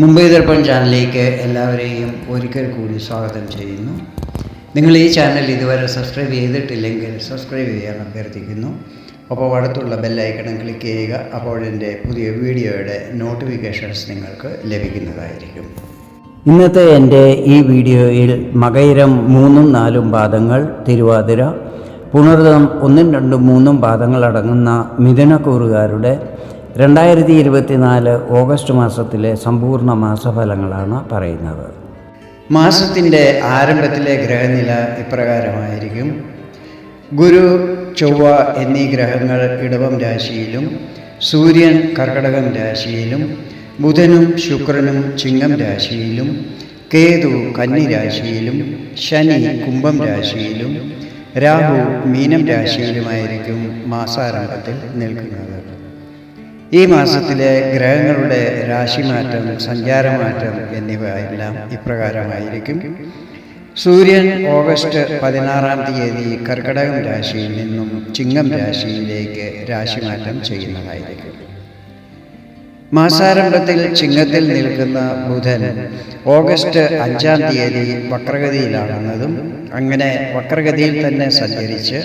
മുംബൈ ദർപ്പൺ ചാനലിലേക്ക് എല്ലാവരെയും ഒരിക്കൽ കൂടി സ്വാഗതം ചെയ്യുന്നു. നിങ്ങൾ ഈ ചാനൽ ഇതുവരെ സബ്സ്ക്രൈബ് ചെയ്തിട്ടില്ലെങ്കിൽ സബ്സ്ക്രൈബ് ചെയ്യാൻ അഭ്യർത്ഥിക്കുന്നു. അപ്പോൾ അടുത്തുള്ള ബെല്ലൈക്കണം ക്ലിക്ക് ചെയ്യുക അപ്പോൾ എന്റെ പുതിയ വീഡിയോയുടെ നോട്ടിഫിക്കേഷൻസ് നിങ്ങൾക്ക് ലഭിക്കുന്നതായിരിക്കും. ഇന്നത്തെ എന്റെ ഈ വീഡിയോയിൽ മകയിരം മൂന്നും നാലും പാദങ്ങൾ തിരുവാതിര പുണർതം ഒന്നും രണ്ടും മൂന്നും പാദങ്ങൾ അടങ്ങുന്ന മിഥുനക്കൂറുകാരുടെ രണ്ടായിരത്തി ഇരുപത്തിനാല് ഓഗസ്റ്റ് മാസത്തിലെ സമ്പൂർണ മാസഫലങ്ങളാണ് പറയുന്നത്. മാസത്തിന്റെ ആരംഭത്തിലെ ഗ്രഹനില ഇപ്രകാരമായിരിക്കും. ഗുരു ചൊവ്വ എന്നീ ഗ്രഹങ്ങൾ ഇടവം രാശിയിലും സൂര്യൻ കർക്കടകം രാശിയിലും ബുധനും ശുക്രനും ചിങ്ങം രാശിയിലും കേതു കന്നി രാശിയിലും ശനി കുംഭം രാശിയിലും രാഹു മീനം രാശിയിലുമായിരിക്കും മാസാരംഭത്തിൽ നിൽക്കുന്നത്. ഈ മാസത്തിലെ ഗ്രഹങ്ങളുടെ രാശിമാറ്റം സഞ്ചാരമാറ്റം എന്നിവ എല്ലാം ഇപ്രകാരമായിരിക്കും. സൂര്യൻ ഓഗസ്റ്റ് പതിനാറാം തീയതി കർക്കടകം രാശിയിൽ നിന്നും ചിങ്ങം രാശിയിലേക്ക് രാശിമാറ്റം ചെയ്യുന്നതായിരിക്കും. മാസാരംഭത്തിൽ ചിങ്ങത്തിൽ നിൽക്കുന്ന ബുധൻ ഓഗസ്റ്റ് അഞ്ചാം തീയതി വക്രഗതിയിലാണെന്നതും അങ്ങനെ വക്രഗതിയിൽ തന്നെ സഞ്ചരിച്ച്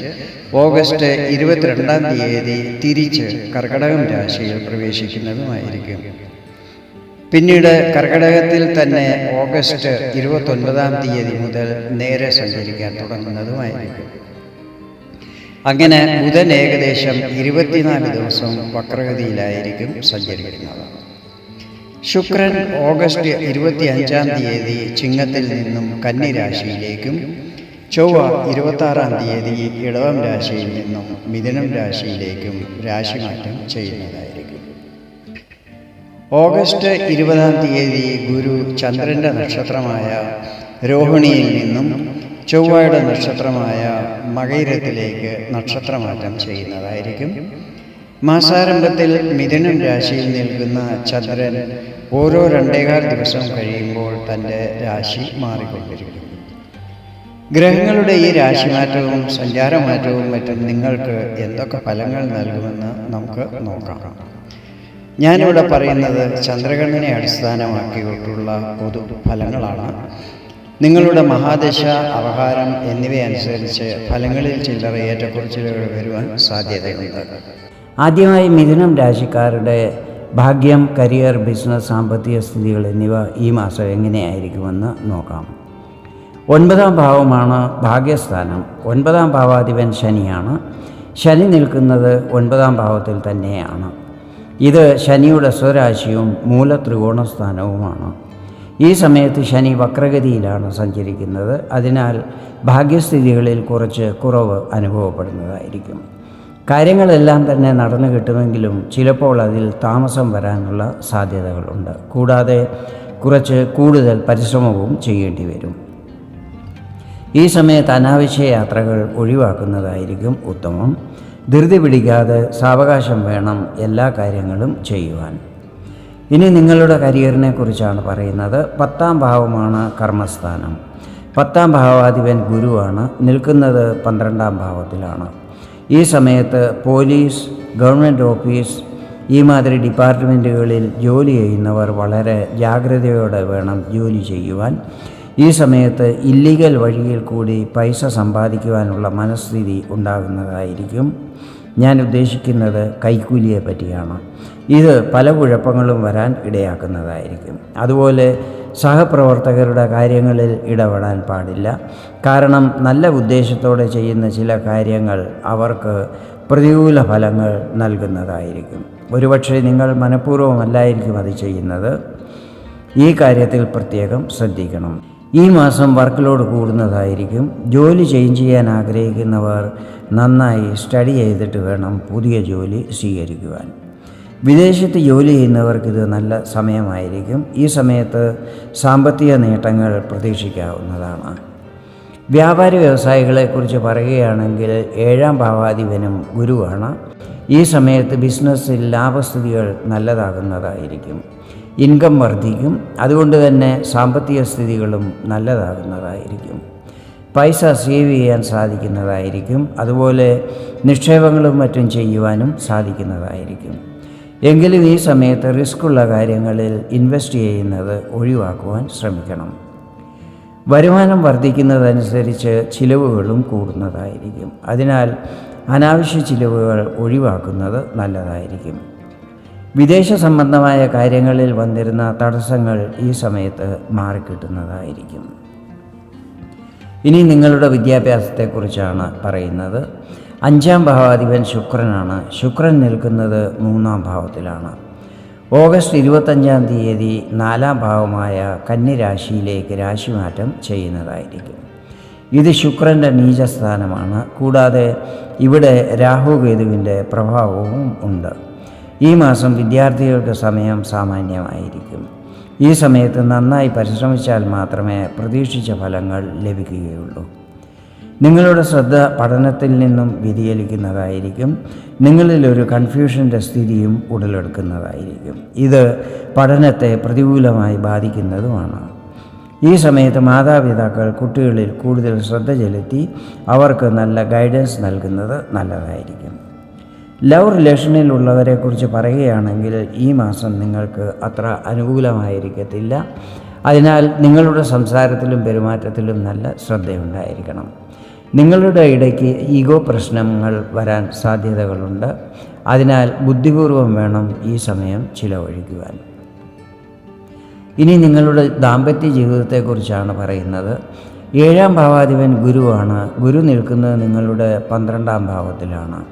ഓഗസ്റ്റ് ഇരുപത്തിരണ്ടാം തീയതി തിരിച്ച് കർക്കടകം രാശിയിൽ പ്രവേശിക്കുന്നതുമായിരിക്കും. പിന്നീട് കർക്കടകത്തിൽ തന്നെ ഓഗസ്റ്റ് ഇരുപത്തൊൻപതാം തീയതി മുതൽ നേരെ സഞ്ചരിക്കാൻ തുടങ്ങുന്നതുമായിരിക്കും. അങ്ങനെ ബുധൻ ഏകദേശം ഇരുപത്തിനാല് ദിവസം വക്രഗതിയിലായിരിക്കും സഞ്ചരിക്കുന്നത്. ശുക്രൻ ഓഗസ്റ്റ് ഇരുപത്തി അഞ്ചാം തീയതി ചിങ്ങത്തിൽ നിന്നും കന്നി രാശിയിലേക്കും ചൊവ്വ ഇരുപത്താറാം തീയതി ഇടവം രാശിയിൽ നിന്നും മിഥുനം രാശിയിലേക്കും രാശിമാറ്റം ചെയ്യുന്നതായിരിക്കും. ഓഗസ്റ്റ് ഇരുപതാം തീയതി ഗുരു ചന്ദ്രന്റെ നക്ഷത്രമായ രോഹിണിയിൽ നിന്നും ചൊവ്വയുടെ നക്ഷത്രമായ മകയിരത്തിലേക്ക് നക്ഷത്രമാറ്റം ചെയ്യുന്നതായിരിക്കും. മാസാരംഭത്തിൽ മിഥുനം രാശിയിൽ നിൽക്കുന്ന ചന്ദ്രൻ ഓരോ രണ്ടേകാൽ ദിവസം കഴിയുമ്പോൾ തന്റെ രാശി മാറിക്കൊണ്ടിരിക്കും ഗ്രഹങ്ങളുടെ ഈ രാശിമാറ്റവും സഞ്ചാരമാറ്റവും മറ്റും നിങ്ങൾക്ക് എന്തൊക്കെ ഫലങ്ങൾ നൽകുമെന്ന് നമുക്ക് നോക്കാം. ഞാനിവിടെ പറയുന്നത് ചന്ദ്രഗണനെ അടിസ്ഥാനമാക്കിയിട്ടുള്ള പൊതു ഫലങ്ങളാണ്. നിങ്ങളുടെ മഹാദശ അവഹാരം എന്നിവയനുസരിച്ച് ഫലങ്ങളിൽ ചില്ലറ ഏറ്റക്കുറച്ചിലുകൾ വരുവാൻ സാധ്യതയുണ്ട്. ആദ്യമായി മിഥുനം രാശിക്കാരുടെ ഭാഗ്യം കരിയർ ബിസിനസ് സാമ്പത്തിക സ്ഥിതികൾ എന്നിവ ഈ മാസം എങ്ങനെയായിരിക്കുമെന്ന് നോക്കാം. ഒൻപതാം ഭാവമാണ് ഭാഗ്യസ്ഥാനം. ഒൻപതാം ഭാവാധിപൻ ശനിയാണ്. ശനി നിൽക്കുന്നത് ഒൻപതാം ഭാവത്തിൽ തന്നെയാണ്. ഇത് ശനിയുടെ സ്വരാശിയും മൂല മൂലത്രികോണസ്ഥാനവുമാണ് ഈ സമയത്ത് ശനി വക്രഗതിയിലാണ് സഞ്ചരിക്കുന്നത്. അതിനാൽ ഭാഗ്യസ്ഥിതികളിൽ കുറച്ച് കുറവ് അനുഭവപ്പെടുന്നതായിരിക്കും. കാര്യങ്ങളെല്ലാം തന്നെ നടന്നു കിട്ടുമെങ്കിലും ചിലപ്പോൾ അതിൽ താമസം വരാനുള്ള സാധ്യതകളുണ്ട്. കൂടാതെ കുറച്ച് കൂടുതൽ പരിശ്രമവും ചെയ്യേണ്ടി വരും. ഈ സമയത്ത് അനാവശ്യ യാത്രകൾ ഒഴിവാക്കുന്നതായിരിക്കും ഉത്തമം. ധൃതി പിടിക്കാതെ സാവകാശം വേണം എല്ലാ കാര്യങ്ങളും ചെയ്യുവാൻ. ഇനി നിങ്ങളുടെ കരിയറിനെ കുറിച്ചാണ് പറയുന്നത്. പത്താം ഭാവമാണ് കർമ്മസ്ഥാനം. പത്താം ഭാവാധിപൻ ഗുരുവാണ്. നിൽക്കുന്നത് പന്ത്രണ്ടാം ഭാവത്തിലാണ്. ഈ സമയത്ത് പോലീസ് ഗവൺമെന്റ് ഓഫീസ് ഈ മാതിരി ഡിപ്പാർട്ട്മെന്റുകളിൽ ജോലി ചെയ്യുന്നവർ വളരെ ജാഗ്രതയോടെ വേണം ജോലി ചെയ്യുവാൻ. ഈ സമയത്ത് ഇല്ലീഗൽ വഴിയിൽ കൂടി പൈസ സമ്പാദിക്കുവാനുള്ള മനസ്ഥിതി ഉണ്ടാകുന്നതായിരിക്കും. ഞാൻ ഉദ്ദേശിക്കുന്നത് കൈക്കൂലിയെ പറ്റിയാണ്. ഇത് പല കുഴപ്പങ്ങളും വരാൻ ഇടയാക്കുന്നതായിരിക്കും. അതുപോലെ സഹപ്രവർത്തകരുടെ കാര്യങ്ങളിൽ ഇടപെടാൻ പാടില്ല. കാരണം നല്ല ഉദ്ദേശത്തോടെ ചെയ്യുന്ന ചില കാര്യങ്ങൾ അവർക്ക് പ്രതികൂല ഫലങ്ങൾ നൽകുന്നതായിരിക്കും. ഒരുപക്ഷെ നിങ്ങൾ മനഃപൂർവമല്ലായിരിക്കും അത് ചെയ്യുന്നത്. ഈ കാര്യത്തിൽ പ്രത്യേകം ശ്രദ്ധിക്കണം. ഈ മാസം വർക്ക് ലോഡ് കൂടുന്നതായിരിക്കും. ജോലി ചേഞ്ച് ചെയ്യാൻ ആഗ്രഹിക്കുന്നവർ നന്നായി സ്റ്റഡി ചെയ്തിട്ട് വേണം പുതിയ ജോലി സ്വീകരിക്കുവാൻ. വിദേശത്ത് ജോലി ചെയ്യുന്നവർക്ക് ഇത് നല്ല സമയമായിരിക്കും. ഈ സമയത്ത് സാമ്പത്തിക നേട്ടങ്ങൾ പ്രതീക്ഷിക്കാവുന്നതാണ്. വ്യാപാരി വ്യവസായികളെക്കുറിച്ച് പറയുകയാണെങ്കിൽ ഏഴാം ഭാവാധിപനും ഗുരുവാണ്. ഈ സമയത്ത് ബിസിനസ്സിൽ ലാഭസ്ഥിതികൾ നല്ലതാകുന്നതായിരിക്കും. ഇൻകം വർദ്ധിക്കും. അതുകൊണ്ട് തന്നെ സാമ്പത്തിക സ്ഥിതികളും നല്ലതാകുന്നതായിരിക്കും. പൈസ സേവ് ചെയ്യാൻ സാധിക്കുന്നതായിരിക്കും. അതുപോലെ നിക്ഷേപങ്ങളും മറ്റും ചെയ്യുവാനും സാധിക്കുന്നതായിരിക്കും. എങ്കിലും ഈ സമയത്ത് റിസ്ക്കുള്ള കാര്യങ്ങളിൽ ഇൻവെസ്റ്റ് ചെയ്യുന്നത് ഒഴിവാക്കുവാൻ ശ്രമിക്കണം. വരുമാനം വർദ്ധിക്കുന്നതനുസരിച്ച് ചിലവുകളും കൂടുന്നതായിരിക്കും. അതിനാൽ അനാവശ്യ ചിലവുകൾ ഒഴിവാക്കുന്നത് നല്ലതായിരിക്കും. വിദേശ സംബന്ധമായ കാര്യങ്ങളിൽ വന്നിരുന്ന തടസ്സങ്ങൾ ഈ സമയത്ത് മാറിക്കിട്ടുന്നതായിരിക്കും. ഇനി നിങ്ങളുടെ വിദ്യാഭ്യാസത്തെക്കുറിച്ചാണ് പറയുന്നത്. അഞ്ചാം ഭാവാധിപൻ ശുക്രനാണ്. ശുക്രൻ നിൽക്കുന്നത് മൂന്നാം ഭാവത്തിലാണ്. ഓഗസ്റ്റ് ഇരുപത്തഞ്ചാം തീയതി നാലാം ഭാവമായ കന്നിരാശിയിലേക്ക് രാശിമാറ്റം ചെയ്യുന്നതായിരിക്കും. ഇത് ശുക്രന്റെ നീചസ്ഥാനമാണ്. കൂടാതെ ഇവിടെ രാഹുകേതുവിന്റെ പ്രഭാവവും ഉണ്ട്. ഈ മാസം വിദ്യാർത്ഥികൾക്ക് സമയം സാമാന്യമായിരിക്കും. ഈ സമയത്ത് നന്നായി പരിശ്രമിച്ചാൽ മാത്രമേ പ്രതീക്ഷിച്ച ഫലങ്ങൾ ലഭിക്കുകയുള്ളൂ. നിങ്ങളുടെ ശ്രദ്ധ പഠനത്തിൽ നിന്നും വ്യതിചലിക്കുന്നതായിരിക്കും. നിങ്ങളിലൊരു കൺഫ്യൂഷന്റെ സ്ഥിതിയും ഉടലെടുക്കുന്നതായിരിക്കും. ഇത് പഠനത്തെ പ്രതികൂലമായി ബാധിക്കുന്നതുമാണ്. ഈ സമയത്ത് മാതാപിതാക്കൾ കുട്ടികളിൽ കൂടുതൽ ശ്രദ്ധ ചെലുത്തി അവർക്ക് നല്ല ഗൈഡൻസ് നൽകുന്നത് നല്ലതായിരിക്കും. ലവ് റിലേഷനിലുള്ളവരെക്കുറിച്ച് പറയുകയാണെങ്കിൽ ഈ മാസം നിങ്ങൾക്ക് അത്ര അനുകൂലമായിരിക്കത്തില്ല. അതിനാൽ നിങ്ങളുടെ സംസാരത്തിലും പെരുമാറ്റത്തിലും നല്ല ശ്രദ്ധയുണ്ടായിരിക്കണം. നിങ്ങളുടെ ഇടയ്ക്ക് ഈഗോ പ്രശ്നങ്ങൾ വരാൻ സാധ്യതകളുണ്ട്. അതിനാൽ ബുദ്ധിപൂർവം വേണം ഈ സമയം ചിലവഴിക്കുവാൻ. ഇനി നിങ്ങളുടെ ദാമ്പത്യ ജീവിതത്തെക്കുറിച്ചാണ് പറയുന്നത്. ഏഴാം ഭാവാധിപൻ ഗുരുവാണ്. ഗുരു നിൽക്കുന്നത് നിങ്ങളുടെ പന്ത്രണ്ടാം ഭാവത്തിലാണ്.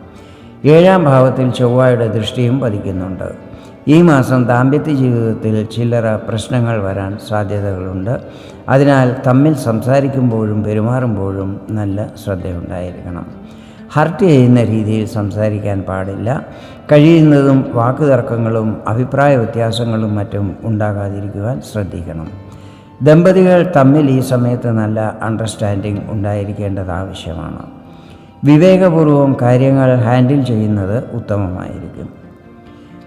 ഏഴാം ഭാവത്തിൽ ചൊവ്വയുടെ ദൃഷ്ടിയും പതിക്കുന്നുണ്ട്. ഈ മാസം ദാമ്പത്യ ജീവിതത്തിൽ ചില്ലറ പ്രശ്നങ്ങൾ വരാൻ സാധ്യതകളുണ്ട്. അതിനാൽ തമ്മിൽ സംസാരിക്കുമ്പോഴും പെരുമാറുമ്പോഴും നല്ല ശ്രദ്ധയുണ്ടായിരിക്കണം. ഹർട്ട് ചെയ്യുന്ന രീതിയിൽ സംസാരിക്കാൻ പാടില്ല. കഴിയുന്നതും വാക്കുതർക്കങ്ങളും അഭിപ്രായ വ്യത്യാസങ്ങളും മറ്റും ഉണ്ടാകാതിരിക്കുവാൻ ശ്രദ്ധിക്കണം. ദമ്പതികൾ തമ്മിൽ ഈ സമയത്ത് നല്ല അണ്ടർസ്റ്റാൻഡിംഗ് ഉണ്ടായിരിക്കേണ്ടത് ആവശ്യമാണ്. വിവേകപൂർവം കാര്യങ്ങൾ ഹാൻഡിൽ ചെയ്യുന്നത് ഉത്തമമായിരിക്കും.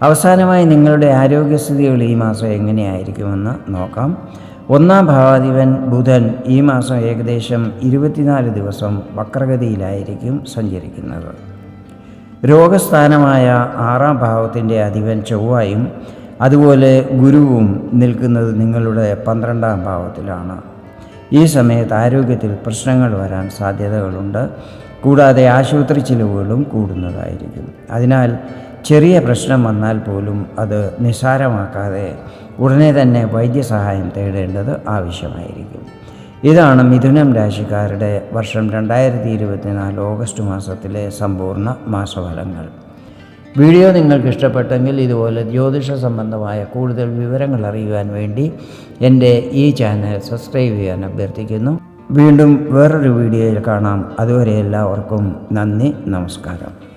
അവസാനമായി നിങ്ങളുടെ ആരോഗ്യസ്ഥിതികൾ ഈ മാസം എങ്ങനെയായിരിക്കുമെന്ന് നോക്കാം. ഒന്നാം ഭാവാധിപൻ ബുധൻ ഈ മാസം ഏകദേശം ഇരുപത്തിനാല് ദിവസം വക്രഗതിയിലായിരിക്കും സഞ്ചരിക്കുന്നത്. രോഗസ്ഥാനമായ ആറാം ഭാവത്തിന്റെ അധിപൻ ചൊവ്വായും അതുപോലെ ഗുരുവും നിൽക്കുന്നത് നിങ്ങളുടെ പന്ത്രണ്ടാം ഭാവത്തിലാണ്. ഈ സമയത്ത് ആരോഗ്യത്തിൽ പ്രശ്നങ്ങൾ വരാൻ സാധ്യതകളുണ്ട്. കൂടാതെ ആശുപത്രി ചിലവുകളും കൂടുന്നതായിരിക്കും. അതിനാൽ ചെറിയ പ്രശ്നം വന്നാൽ പോലും അത് നിസ്സാരമാക്കാതെ ഉടനെ തന്നെ വൈദ്യസഹായം തേടേണ്ടത് ആവശ്യമായിരിക്കും. ഇതാണ് മിഥുനം രാശിക്കാരുടെ വർഷം രണ്ടായിരത്തി ഇരുപത്തിനാല് ഓഗസ്റ്റ് മാസത്തിലെ സമ്പൂർണ മാസഫലങ്ങൾ. വീഡിയോ നിങ്ങൾക്ക് ഇഷ്ടപ്പെട്ടെങ്കിൽ ഇതുപോലെ ജ്യോതിഷ സംബന്ധമായ കൂടുതൽ വിവരങ്ങൾ അറിയുവാൻ വേണ്ടി എന്റെ ഈ ചാനൽ സബ്സ്ക്രൈബ് ചെയ്യാൻ അഭ്യർത്ഥിക്കുന്നു. വീണ്ടും വേറൊരു വീഡിയോയിൽ കാണാം. അതുവരെ എല്ലാവർക്കും നന്ദി നമസ്കാരം.